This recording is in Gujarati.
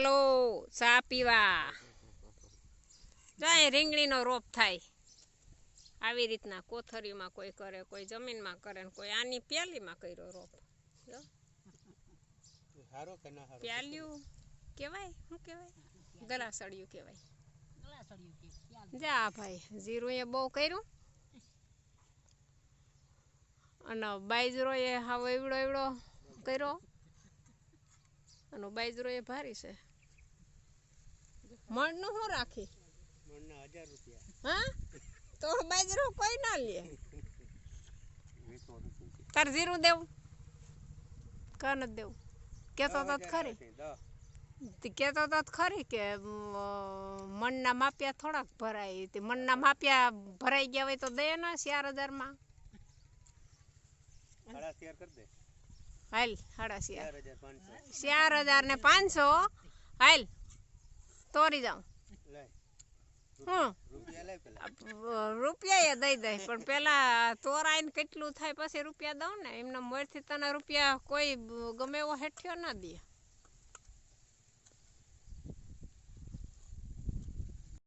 હલો ચા પીવા. જાય રીંગણીનો રોપ થાય. આવી રીતના કોથરીમાં કોઈ કરે કોઈ જમીનમાં કરે ને કોઈ આની પ્યાલીમાં કર્યો રોપ. પ્યાલ્યું કેવાય શું કેવાય ગલાસળિયું કહેવાય. ગલાસળિયું કે ખ્યાલ જા ભાઈ જીરું એ બહુ કર્યું. અને બાજરો એ હાવ એવડો એવડો કર્યો. અને બાજરો એ ભારી છે. મણનું શું રાખી? મણના હજાર રૂપિયા. હા? તો બાજરો કોઈ ના લે. તાર જીરું દેવું? કન નથી દેવું? કેતો તો ખરી. તે કહેતો તો ખરી કે મણના માપ્યા થોડાક ભરાય. તે મણના માપ્યા ભરાઈ ગયા હોય તો દે ને ચાર હજારમાં. હાલ સાડા ચાર ચાર હજાર ને પાંચસો. હાલ. તોરી જાઉં હમ રૂપિયા દઈ દઈ પણ પેલા તોરાઈને કેટલું થાય પછી રૂપિયા દઉં ને? એમના મોરથી તને રૂપિયા કોઈ ગમે એવો હેઠ્યો ના દે.